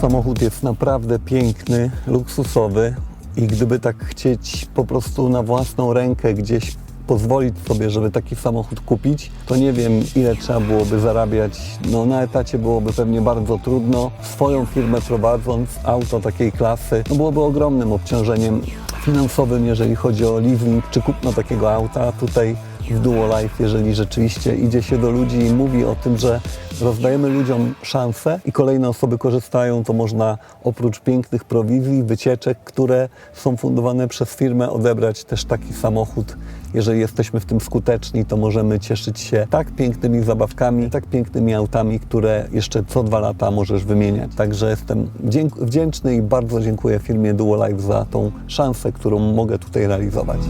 Samochód jest naprawdę piękny, luksusowy i gdyby tak chcieć po prostu na własną rękę gdzieś pozwolić sobie, żeby taki samochód kupić, to nie wiem ile trzeba byłoby zarabiać. No na etacie byłoby pewnie bardzo trudno. Swoją firmę prowadząc, auto takiej klasy, no byłoby ogromnym obciążeniem finansowym, jeżeli chodzi o leasing czy kupno takiego auta. Tutaj w Duo Life, jeżeli rzeczywiście idzie się do ludzi i mówi o tym, że rozdajemy ludziom szansę i kolejne osoby korzystają, to można oprócz pięknych prowizji, wycieczek, które są fundowane przez firmę, odebrać też taki samochód. Jeżeli jesteśmy w tym skuteczni, to możemy cieszyć się tak pięknymi zabawkami, tak pięknymi autami, które jeszcze co dwa lata możesz wymieniać. Także jestem wdzięczny i bardzo dziękuję firmie Duo Life za tą szansę, którą mogę tutaj realizować.